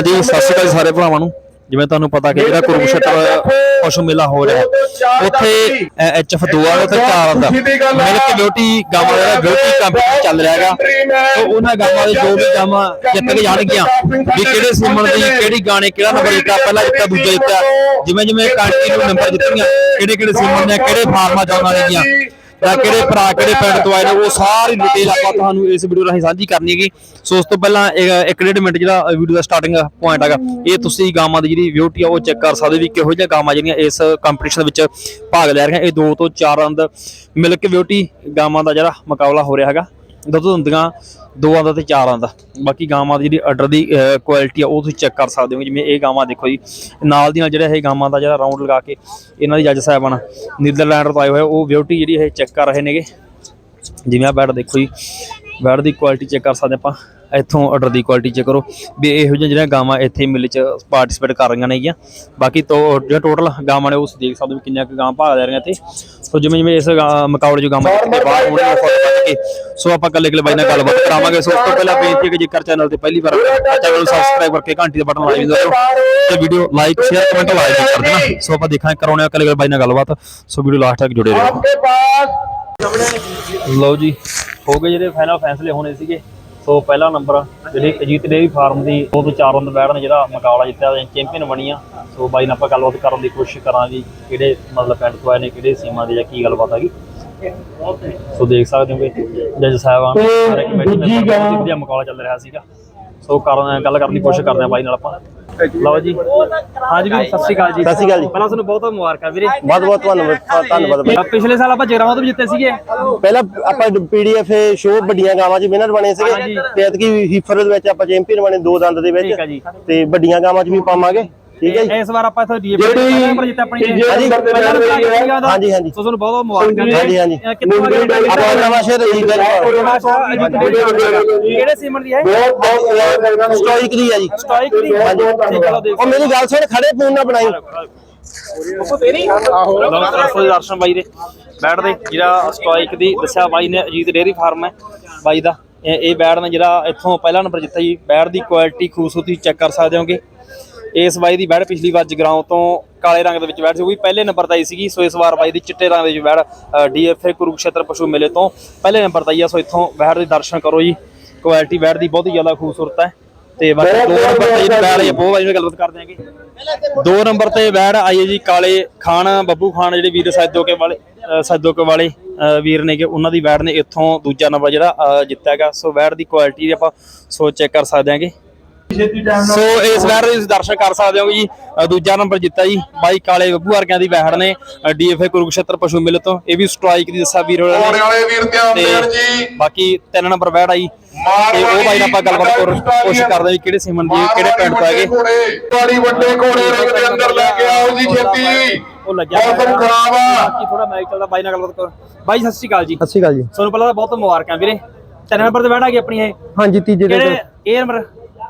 ਹਾਂਜੀ ਸਤਿ ਸ਼੍ਰੀ ਅਕਾਲ ਜੀ ਸਾਰੇ ਭਰਾਵਾਂ ਨੂੰ। ਜਿਵੇਂ ਤੁਹਾਨੂੰ ਪਤਾ ਕਿ ਜਿਹੜਾ ਕੁਰੂਕਸ਼ੇਤਰ ਪਸ਼ੂ ਮੇਲਾ ਹੋ ਰਿਹਾ। ਉੱਥੇ ਐਚਐਫ 2 ਆ ਉੱਥੇ 4 ਦਾ ਮਿਲਕ ਬਿਊਟੀ ਗਾਵਾਂ ਦਾ ਬਿਊਟੀ ਕੰਪੀਟੀਸ਼ਨ ਚੱਲ ਰਿਹਾ ਹੈਗਾ। ਤੇ ਉਹਨਾਂ ਗਾਵਾਂ ਦੇ ਜੋ ਵੀ ਗਾਵਾਂ ਜਿੱਤ ਕੇ ਜਾਣਗੀਆਂ। ਵੀ ਕਿਹੜੇ ਸੀਮਨ ਦੀ ਕਿਹੜੀ ਗਾਣੇ ਕਿਹੜਾ ਨੰਬਰ ਜਿੱਤਾ ਪਹਿਲਾ ਜਿੱਤਾ ਦੂਜਾ ਜਿੱਤਾ। ਜਿਵੇਂ ਜਿਵੇਂ ਕੰਟੀਨਿਊ ਨੰਬਰ ਜਿੱਤੀਆਂ ਕਿਹੜੇ ਕਿਹੜੇ ਸੀਮਨ ਨੇ ਕਿਹੜੇ ਫਾਰਮਾਂ ਚ ਆਉਣ ਵਾਲੀਆਂ ਜਾਂ ਕਿਹੜੇ ਭਰਾ ਕਿਹੜੇ ਪਿੰਡ ਤੋਂ ਆਏ ਨੇ ਉਹ ਸਾਰੀ ਡਿਟੇਲ ਆਪਾਂ ਤੁਹਾਨੂੰ ਇਸ ਵੀਡੀਓ ਰਾਹੀਂ ਸਾਂਝੀ ਕਰਨੀ ਹੈਗੀ। ਸੋ ਉਸ ਤੋਂ ਪਹਿਲਾਂ ਇਹ ਇੱਕ ਡੇਢ ਮਿੰਟ ਜਿਹੜਾ ਵੀਡੀਓ ਦਾ ਸਟਾਰਟਿੰਗ ਪੁਆਇੰਟ ਹੈਗਾ ਇਹ ਤੁਸੀਂ ਗਾਵਾਂ ਦੀ ਜਿਹੜੀ ਬਿਊਟੀ ਆ ਉਹ ਚੈੱਕ ਕਰ ਸਕਦੇ ਵੀ ਕਿਹੋ ਜਿਹੀਆਂ ਗਾਵਾਂ ਜਿਹੜੀਆਂ ਇਸ ਕੰਪੀਟੀਸ਼ਨ ਵਿੱਚ ਭਾਗ ਲੈ ਰਹੀਆਂ। ਇਹ ਦੋ ਤੋਂ ਚਾਰ ਅੰਦ ਮਿਲਕ ਬਿਊਟੀ ਗਾਵਾਂ ਦਾ ਜਿਹੜਾ ਮੁਕਾਬਲਾ ਹੋ ਰਿਹਾ ਹੈਗਾ। ਦੁੱਧ ਹੁੰਦੀਆਂ ਦੋ ਆਂਦਾ ਤੇ ਚਾਰ ਆਂਦਾ ਬਾਕੀ ਗਾਵਾਂ ਦੀ ਜਿਹੜੀ ਆਰਡਰ ਦੀ ਕੁਆਲਿਟੀ ਆ, ਉਹ ਤੁਸੀਂ ਚੈੱਕ ਕਰ ਸਕਦੇ ਹੋ ਜਿਵੇਂ ਇਹ ਗਾਵਾਂ ਦੇਖੋ ਜੀ, ਨਾਲ ਦੀ ਨਾਲ ਜਿਹੜਾ ਇਹ ਗਾਵਾਂ ਦਾ ਜਿਹੜਾ ਰਾਉਂਡ ਲਗਾ ਕੇ ਇਹਨਾਂ ਦੀ ਜੱਜ ਸਾਹਿਬਾਨ ਨੀਦਰਲੈਂਡ ਤੋਂ ਆਏ ਹੋਏ ਉਹ ਬਿਊਟੀ ਜਿਹੜੀ ਇਹ ਚੈੱਕ ਕਰ ਰਹੇ ਨੇਗੇ। ਜਿਵੇਂ ਆ ਬੈਡ ਦੇਖੋ ਜੀ ਬੈਡ ਦੀ ਕੁਆਲਿਟੀ ਚੈੱਕ ਕਰ ਸਕਦੇ ਆਪਾਂ। ਇੱਥੋਂ ਆਰਡਰ ਦੀ ਕੁਆਲਿਟੀ ਚੈੱਕ ਕਰੋ ਵੀ ਇਹੋ ਜਿਹੀਆਂ ਜਿਹੜੀਆਂ ਗਾਵਾਂ ਇੱਥੇ ਮਿਲ ਚ ਪਾਰਟਿਸਿਪੇਟ ਕਰ ਰਹੀਆਂ ਨੇਗੀਆਂ। ਬਾਕੀ ਤੋਂ ਜਿਹੜਾ ਟੋਟਲ ਗਾਵਾਂ ਨੇ ਉਸ ਦੇਖ ਸਕਦੇ ਹੋ ਵੀ ਕਿੰਨੀਆਂ ਕੁ ਗਾਵਾਂ ਭਾਗ ਲੈ ਰਹੀਆਂ ਇੱਥੇ। ਸੋ ਜਿਵੇਂ ਜਿਵੇਂ ਇਸ ਮੁਕਾਬਲੇ 'ਚ ਗਾਵਾਂ ਜਿੱਤ ਕੇ ਬਾਹਰ ਹੋਣਗੀਆਂ ਫੋਟੋ ਕੱਢ ਕੇ ਸੋ ਆਪਾਂ ਕੱਲੇ ਕੱਲੇ ਬਾਈ ਨਾਲ ਗੱਲਬਾਤ ਕਰਾਵਾਂਗੇ। ਸੋ ਉਸ ਤੋਂ ਪਹਿਲਾਂ ਬੇਨਤੀ ਹੈ ਕਿ ਜੇਕਰ ਚੈਨਲ ਤੇ ਪਹਿਲੀ ਵਾਰ ਚੈਨਲ ਨੂੰ ਸਬਸਕ੍ਰਾਈਬ ਕਰਕੇ ਘੰਟੀ ਦਾ ਬਟਨ ਲਾਈ ਦਿਓ ਤੇ video like share comment like ਕਰ ਦੇਣਾ। ਸੋ ਆਪਾਂ ਦੇਖਾਂਗੇ ਕਰਾਉਣੇ ਆ ਕੱਲੇ ਕੱਲੇ ਬਾਈ ਨਾਲ ਗੱਲਬਾਤ। ਸੋ ਵੀਡੀਓ ਲਾਸਟ ਤੱਕ ਜੁੜੇ ਰਹੋ। ਲਓ ਜੀ ਹੋ ਗਏ ਜਿਹੜੇ ਫਾਈਨਲ ਫੈਸਲੇ ਹੋਣੇ ਸੀਗੇ। ਸੋ ਪਹਿਲਾ ਨੰਬਰ ਜਿਹੜੀ ਅਜੀਤ ਡੇਰੀ ਫਾਰਮ ਦੀ ਉਹ ਤੋਂ ਚਾਰ ਰੰਦ ਬੈਠ ਨੇ ਜਿਹੜਾ ਮੁਕਾਬਲਾ ਜਿੱਤਿਆ ਚੈਂਪੀਅਨ ਬਣੀ ਆ ਸੋ ਬਾਈ ਨਾਲ ਆਪਾਂ ਗੱਲਬਾਤ ਕਰਨ ਦੀ ਕੋਸ਼ਿਸ਼ ਕਰਾਂਗੇ ਕਿਹੜੇ ਮਤਲਬ ਪਿੰਡ ਤੋਂ ਆਏ ਨੇ ਕਿਹੜੇ ਸੀਮਾ ਦੇ ਜਾਂ ਕੀ ਗੱਲਬਾਤ ਹੈਗੀ। ਸੋ ਦੇਖ ਸਕਦੇ ਹੋਗੇ ਜੱਜ ਸਾਹਿਬਾਨ ਸਾਰੇ ਕਮੇਟੀ ਬਹੁਤ ਵਧੀਆ ਮੁਕਾਬਲਾ ਚੱਲ ਰਿਹਾ ਸੀਗਾ। ਸੋ ਕਰਨ ਗੱਲ ਕਰਨ ਦੀ ਕੋਸ਼ਿਸ਼ ਕਰਦੇ ਆ ਬਾਈ ਨਾਲ ਆਪਾਂ। ਲਓ ਜੀ ਹਾਂਜੀ ਵੀਰ ਸਤਿ ਸ਼੍ਰੀ ਅਕਾਲ ਜੀ ਸਤਿ ਸ਼੍ਰੀ ਅਕਾਲ ਜੀ। ਪਹਿਲਾਂ ਤੁਹਾਨੂੰ ਬਹੁਤ ਬਹੁਤ ਮੁਬਾਰਕਾਂ ਵੀਰੇ ਬਹੁਤ ਬਹੁਤ ਧੰਨਵਾਦ ਧੰਨਵਾਦ ਬਾਈ। ਪਿਛਲੇ ਸਾਲ ਆਪਾਂ ਜਗਰਾਵਾਂ ਤੋਂ ਵੀ ਜਿੱਤੇ ਸੀਗੇ ਪਹਿਲਾਂ ਆਪਾਂ ਪੀਡੀਐਫ ਸ਼ੋਅ ਵੱਡੀਆਂ ਗਾਵਾਂ 'ਚ ਵਿਨਰ ਬਣੇ ਹਾਂਜੀ। ਸੀਗੇ ਤੇ ਐਤਕੀ ਹੀਫਰ ਦੇ ਵਿੱਚ ਆਪਾਂ ਚੈਂਪੀਅਨ ਬਣੇ ਦੋ ਦੰਦ ਦੇ ਠੀਕ ਆ ਜੀ। ਵਿੱਚ ਤੇ ਵੱਡੀਆਂ ਗਾਵਾਂ 'ਚ ਵੀ ਪਾਵਾਂਗੇ ਠੀਕ ਹੈ ਜੀ। ਇਸ ਵਾਰ ਆਪਾਂ ਇੱਥੇ ਪਹਿਲਾ ਨੰਬਰ ਜਿੱਤਿਆ ਆਪਣੀ ਹਾਂਜੀ। ਹਾਂਜੀ, ਹਾਂਜੀ। ਸੋ ਤੁਹਾਨੂੰ ਬਹੁਤ ਬਹੁਤ ਮੁਬਾਰਕਾਂ ਜੀ। ਹਾਂਜੀ, ਹਾਂਜੀ। ਆਪਾਂ ਨਵਾਂ ਸ਼ਹਿਰ ਜੀ। ਕਿਹੜੇ ਸੀਮਨ ਦੀ ਹੈ? ਸਟੋਇਕ ਦੀ ਹੈ ਜੀ। ਸਟਾਈਕ ਦੀ। ਹਾਂਜੀ। ਉਹ ਮੇਰੀ ਗੱਲ ਸੁਣ ਖੜੇ ਫੋਨ ਨਾ ਬਣਾਈ। ਤਰਸੋ ਦਰਸ਼ਨ ਬਾਈ ਦੇ। ਬੈਠਦੇ ਜਿਹੜਾ ਸਟਾਈਕ ਦੀ ਦੱਸਿਆ ਬਾਈ ਨੇ ਅਜੀਤ ਡੇਅਰੀ ਫਾਰਮ ਹੈ ਬਾਈ ਦਾ। ਇਹ ਇਹ ਬੈੜ ਨੇ ਜਿਹੜਾ ਇੱਥੋਂ ਪਹਿਲਾ ਨੰਬਰ ਜਿੱਤਿਆ ਜੀ। ਬੈੜ ਦੀ ਕੁਆਲਿਟੀ ਖੂਬਸੂਰਤੀ ਚੈੱਕ ਕਰ ਸਕਦੇ ਹੋਗੇ। ਇਸ ਬਾਈ ਦੀ ਬੈੜ ਪਿਛਲੀ ਵਾਰ ਜਗਰਾਉਂ ਤੋਂ ਕਾਲੇ ਰੰਗ ਦੇ ਵਿੱਚ ਬੈੜ ਸੀ ਉਹ ਵੀ ਪਹਿਲੇ ਨੰਬਰ ਤੇ ਆਈ ਸੀਗੀ ਸੋ ਇਸ ਵਾਰ ਬਾਈ ਦੀ ਚਿੱਟੇ ਰੰਗ ਦੇ ਵਿੱਚ ਬੈੜ ਡੀਐਫਏ ਕੁਰੂਕਸ਼ੇਤਰ ਪਸ਼ੂ ਮੇਲੇ ਤੋਂ ਪਹਿਲੇ ਨੰਬਰ ਤੇ ਆਈ ਆ ਸੋ ਇੱਥੋਂ ਬੈੜ ਦੇ ਦਰਸ਼ਨ ਕਰੋ ਜੀ। ਕੁਆਲਿਟੀ ਬੈੜ ਦੀ ਬਹੁਤ ਹੀ ਜ਼ਿਆਦਾ ਖੂਬਸੂਰਤ ਹੈ। ਤੇ ਬਾਕੀ ਦੋ ਨੰਬਰ ਤੇ ਬੈੜ ਹੈ ਬਹੁਤ ਨਾਲ ਗੱਲਬਾਤ ਕਰਦੇ ਆਂਗੇ। ਦੋ ਨੰਬਰ ਤੇ ਬੈੜ ਆਈ ਹੈ ਜੀ ਕਾਲੇ ਖਾਨ ਬੱਬੂ ਖਾਨ ਜਿਹੜੇ ਵੀਰ ਸੈਦੋਕੇ ਵਾਲੇ ਸੈਦੋਕੇ ਵਾਲੇ ਵੀਰ ਨੇ ਕਿ ਉਹਨਾਂ ਦੀ ਬੈੜ ਨੇ ਇੱਥੋਂ ਦੂਜਾ ਨੰਬਰ ਜਿਹੜਾ ਅ, ਜਿੱਤਿਆ ਹੈਗਾ। ਸੋ ਬੈੜ ਦੀ ਕੁਆਲਿਟੀ ਆਪਾਂ ਸੋ ਚੈੱਕ ਕਰ ਸਕਦੇ ਹਾਂਗੇ ਸੋ ਇਸ ਦੇ ਤੁਸੀਂ ਦਰਸ਼ਨ ਕਰ ਸਕਦੇ ਹੋ ਜੀ। ਦੂਜਾ ਨੰਬਰ ਜਿੱਤਾ ਜੀ। ਬਾਈ ਕਾਲੇ ਬੱਬੂ ਵਰਗਿਆਂ ਦੀ ਬੈੜ ਨੇ। ਡੀਐਫਏ ਕੁਰੂਕਸ਼ੇਤਰ ਪਸ਼ੂ ਮੇਲੇ ਤੋਂ। ਇਹ ਵੀ ਸਟ੍ਰਾਈਕ ਦੀ ਦੱਸਿਆ ਵੀਰ ਵਾਲੇ ਵੀਰ ਧਿਆਨ ਜੀ। ਬਾਕੀ ਤਿੰਨ ਨੰਬਰ ਬੈੜ ਆਈ। ਤੇ ਉਹ ਬਾਈ ਨਾਲ ਆਪਾਂ ਗੱਲਬਾਤ ਕਰ ਕੋਸ਼ਿਸ਼ ਕਰਦੇ ਹਾਂ ਵੀ ਕਿਹੜੇ ਸੀਮਨ ਦੀ ਕਿਹੜੇ ਪਿੰਡ ਤੋਂ ਹੈਗੇ ਬੜੀ ਵੱਡੇ ਘੋੜੇ ਰੰਗ ਦੇ ਅੰਦਰ ਲੈ ਕੇ ਆਓ ਜੀ ਛੇਤੀ। ਉਹ ਲੱਗਿਆ ਮੌਸਮ ਖਰਾਬ ਆ। ਬਾਕੀ ਥੋੜਾ ਮੈਚ ਚੱਲਦਾ ਬਾਈ ਨਾਲ ਗੱਲਬਾਤ ਕਰ। ਬਾਈ ਸਤਿ ਸ਼੍ਰੀ ਅਕਾਲ ਜੀ। ਸਤਿ ਸ਼੍ਰੀ ਅਕਾਲ ਜੀ। ਤੁਹਾਨੂੰ ਪਹਿਲਾਂ ਤਾਂ ਬਹੁਤ ਮੁਬਾਰਕਾਂ ਵੀਰੇ। ਤਿੰਨ ਨੰਬਰ ਤੇ ਬੈਠ ਆ ਗਈ ਆਪਣੀ ਇਹ। ਹਾਂਜੀ ਤੀਜੇ ਕਿਹੜੇ ਇਹ ਨੰਬਰ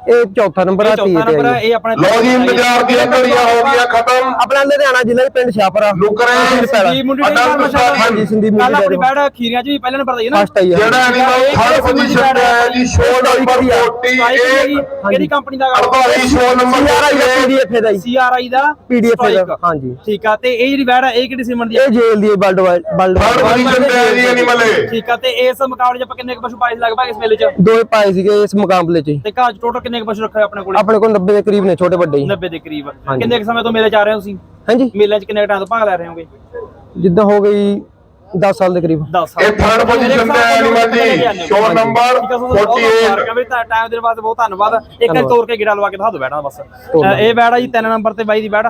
ਇਹ ਚੌਥਾ ਨੰਬਰ ਆ ਚੌਥਾ ਨੰਬਰ ਆ, ਇਹ ਆਪਣੇ ਲਓ ਜੀ ਇੰਤਜ਼ਾਰ ਦੀਆਂ ਘੜੀਆਂ ਹੋ ਗਈਆਂ ਖਤਮ। ਆਪਣਾ ਲੁਧਿਆਣਾ ਜ਼ਿਲ੍ਹਾ ਦੇ ਪਿੰਡ ਛਾਪਰਾ। ਲੁਕਰੇ ਸੰਦੀਪ ਮੁੰਡੀ ਦੇ ਅਡਲਟ ਸਟਾਰ ਹਾਂਜੀ ਸੰਦੀਪ ਮੁੰਡੀ ਆਪਣੀ ਦਾ ਬੈਠ ਖੀਰੀਆਂ ਚ ਵੀ ਪਹਿਲੇ ਨੰਬਰ ਤੇ ਹੈ ਨਾ। ਫਸਟ ਆਈ ਆ ਜਿਹੜਾ ਐਨੀਮਲ ਥਰਡ ਪੋਜੀਸ਼ਨ ਤੇ ਹੈ ਜੀ ਸ਼ੋਅ ਨੰਬਰ 48 ਕਿਹੜੀ ਕੰਪਨੀ ਦਾ 48 ਸ਼ੋਅ ਨੰਬਰ ਸੀਆਰਆਈ ਦਾ ਪੀਡੀਐਫ ਦਾ ਜੀ। ਸੀਆਰਆਈ ਦਾ ਪੀਡੀਐਫ Stoic। ਦਾ ਹਾਂਜੀ। ਠੀਕ ਆ ਤੇ ਇਹ ਜਿਹੜੀ ਬੈਠ ਆ ਇਹ ਕਿਹੜੀ ਸੀਮਨ ਦੀ ਆ ਇਹ ਜੇਲ ਦੀ ਵਰਲਡ ਵਰਲਡ ਥਰਡ ਪੋਜੀਸ਼ਨ ਤੇ ਹੈ ਜੀ ਐਨੀਮਲ ਠੀਕ ਆ ਤੇ ਇਸ ਮੁਕਾਬਲੇ ਚ ਆਪਾਂ ਕਿੰਨੇ ਕੁ ਪਸ਼ੂ ਪਾਏ ਸੀ ਲਗਭਗ ਇਸ ਮੇਲੇ ਚ? ਦੋਏ ਪਾਏ ਸੀਗੇ ਇਸ ਮੁਕਾਬਲੇ 'ਚ ਤੇ ਘਾਜ ਟੋਟਲ ਕਿੰਨੇ ਕੁ ਪਸ਼ੂ ਰੱਖੇ ਆਪਣੇ ਕੋਲ? ਆਪਣੇ ਕੋਲ 90 ਦੇ ਕਰੀਬ ਨੇ ਛੋਟੇ ਵੱਡੇ ਹੀ। 90 ਦੇ ਕਰੀਬ। ਕਿੰਨੇ ਕੁ ਸਮੇਂ ਤੋਂ ਮੇਲੇ ਚ ਆ ਰਹੇ ਹੋ ਤੁਸੀਂ? ਹਾਂਜੀ। ਮੇਲੇ ਚ ਕਿੰਨੇ ਟਾਈਮ ਤੋਂ ਭਾਗ ਲੈ ਰਹੇ ਹੋਗੇ? ਜਿੱਦਾਂ ਹੋ ਗਈ 10 ਸਾਲ ਦੇ ਕਰੀਬ। 10 ਸਾਲ। ਇਹ third position ਤੇ ਹੈ? ਐਨੀਮਲ ਜੀ ਸ਼ੋਅ ਨੰਬਰ 48 ਟਾਈਮ ਦੇ ਵਾਸਤੇ ਬਹੁਤ ਧੰਨਵਾਦ। ਇੱਕ ਵਾਰ ਤੋੜ ਕੇ ਗਿੜਾ ਲਵਾ ਕੇ ਦਿਖਾ ਦਿਓ ਬੈਠਾ ਬਸ। ਇਹ ਬੈੜਾ ਜੀ ਤਿੰਨ ਨੰਬਰ ਤੇ ਬਾਈ ਦੀ ਬੈੜ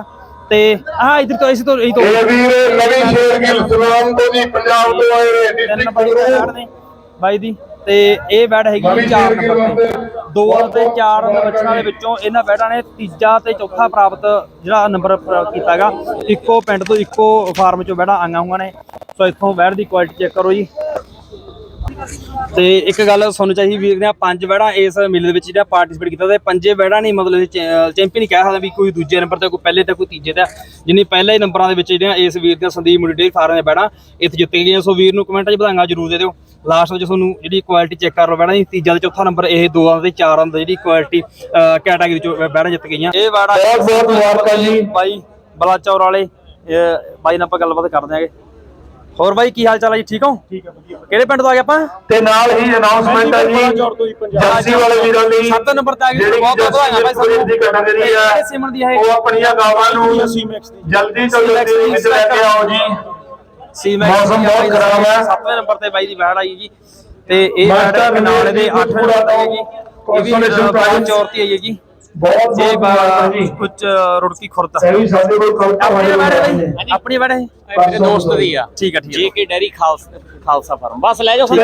ਤੇ ਆਹ ਇਧਰ ਤੋਂ ਇਸ ਤੋਂ ਇਹ ਤੋਂ ਇਹ ਵੀਰ ਨਵੀਂ ਸ਼ੇਰਗਿਲ ਸਲਾਮ ਤੋਂ ਜੀ ਪੰਜਾਬ ਤੋਂ ਆਏ ਨੇ ਡਿਸਟ੍ਰਿਕਟ ਬਾਈ ਦੀ। ਤੇ ਇਹ ਬੈੜ ਹੈਗੀ ਚਾਰ ਨੰਬਰ ਤੇ। ਦੋ ਤੇ ਚਾਰ ਬੱਚਿਆਂ ਦੇ ਵਿੱਚੋਂ ਇਹਨਾਂ ਬੈੜਾਂ ਨੇ ਤੀਜਾ ਤੇ ਚੌਥਾ ਪ੍ਰਾਪਤ ਜਿਹੜਾ ਨੰਬਰ ਪ੍ਰਾਪਤ ਕੀਤਾਗਾ ਇੱਕੋ ਪਿੰਡ ਤੋਂ ਇੱਕੋ ਫਾਰਮ ਚੋਂ ਬੈੜਾਂ ਆਈਆਂ ਹੋਈਆਂ ਨੇ। ਸੋ ਇੱਥੋਂ ਬੈੜ ਦੀ ਕੁਆਲਿਟੀ ਚੈੱਕ ਕਰੋ ਜੀ। ਤੇ ਇੱਕ ਗੱਲ ਤੁਹਾਨੂੰ ਚਾਹੀਦੀ ਵੀਰ ਨੇ ਪੰਜ ਵੜਾ ਇਸ ਮੇਲੇ ਦੇ ਵਿੱਚ ਜਿਹੜਾ ਪਾਰਟਿਸਿਪੇਟ ਕੀਤਾ ਤੇ ਪੰਜੇ ਵੜਾ ਨਹੀਂ ਮਤਲਬ ਚੈਂਪੀਅਨ ਕਹਿ ਸਕਦਾ ਵੀ ਕੋਈ ਦੂਜੇ ਨੰਬਰ ਤੇ ਕੋਈ ਪਹਿਲੇ ਤੇ ਕੋਈ ਤੀਜੇ ਤੇ। ਜਿੰਨੀ ਪਹਿਲੇ ਨੰਬਰਾਂ ਦੇ ਵਿੱਚ ਜਿਹੜੀਆਂ ਇਸ ਵੀਰ ਦੀਆਂ ਸੰਦੀਪ ਮੁੰਡੀ ਫਾਰਮ ਦੇ ਵੜਾ ਇੱਥੇ ਜਿੱਤ ਗਈਆਂ। ਸੋ ਵੀਰ ਨੂੰ ਕਮੈਂਟਾਂ 'ਚ ਵਧਾਈਆਂ ਜ਼ਰੂਰ ਦੇ ਦਿਓ। ਲਾਸਟ ਵਿੱਚ ਤੁਹਾਨੂੰ ਜਿਹੜੀ ਕੁਆਲਿਟੀ ਚੈੱਕ ਕਰ ਲਓ ਵੜਾ ਜੀ ਤੀਜਾ ਤੇ ਚੌਥਾ ਨੰਬਰ ਇਹ ਦੋਆਂ ਦੇ ਚਾਰਾਂ ਦਾ ਜਿਹੜੀ ਕੁਆਲਿਟੀ ਕੈਟਾਗਰੀ ਚੋਂ ਵੜਾ ਜਿੱਤ ਗਈਆਂ। ਇਹ ਵੜਾ ਬਹੁਤ ਬਹੁਤ ਮੁਬਾਰਕਾਂ ਜੀ। ਬਾਈ ਬਲਾਚੌਰ ਵਾਲੇ ਇਹ ਬਾਈ ਨਾਲ ਆਪਾਂ ਗੱਲਬਾਤ ਕਰ ਦਿਆਂਗੇ ਹੋਰ ਬਾਈ ਕੀ ਹਾਲ ਚਾਲ ਹੈ ਜੀ? ਠੀਕ ਹੋ? ਠੀਕ ਹੈ ਵਧੀਆ। ਕਿਹੜੇ ਪਿੰਡ ਤੋਂ ਆ ਗਏ ਆਪਾਂ? ਤੇ ਨਾਲ ਹੀ ਅਨਾਉਂਸਮੈਂਟ ਹੈ ਜੀ ਜਰਸੀ ਵਾਲੇ ਵੀਰਾਂ ਲਈ ਸੱਤ ਨੰਬਰ ਤੇ ਆ ਗਏ ਜਿਹੜੀ ਬਹੁਤ ਬਹੁਤ ਵਧਾਈਆਂ ਬਾਈ ਜਰਸੀ ਦੀ ਕੈਟਾਗਰੀ ਹੈ ਸੀਮਨ ਦੀ ਹੈ ਉਹ ਆਪਣੀਆਂ ਗਾਵਾਂ ਨੂੰ ਜਲਦੀ ਤੋਂ ਜਲਦੀ ਵਿੱਚ ਲੈ ਕੇ ਆਓ ਜੀ। ਸੀ ਮੈਂ ਮੌਸਮ ਬਹੁਤ ਖਰਾਬ ਹੈ। 7ਵੇਂ ਨੰਬਰ ਤੇ ਬਾਈ ਦੀ ਵੈੜ ਆਈ ਜੀ। ਤੇ ਇਹ ਮਾਸਟਰ ਕਨਾਲੇ ਦੇ 8ਵੇਂ ਪੂਰਾ ਨੰਬਰ ਤੇ ਹੈ ਜੀ ਇਹ ਵੀ। ਚੌਰਤੀ ਆਈ ਹੈ ਜੀ। ਬਹੁਤ ਇਹ ਬਹੁਤ ਜੀ ਕੁਝ ਰੁੜਕੀ ਖੁਰਦ। ਵੀ ਸਾਡੇ ਕੋਲ ਕਲਪਨਾ ਆਪਣੀ ਹੈ ਬਾਈ ਆਪਣੀ ਹੈ ਮੇਰੇ ਦੋਸਤ ਦੀ ਆ। ਠੀਕ ਹੈ ਠੀਕ ਹੈ J K dairy Khalsa Khalsa farm. ਬਸ ਲੈ ਜਾਓ ਹੁਣ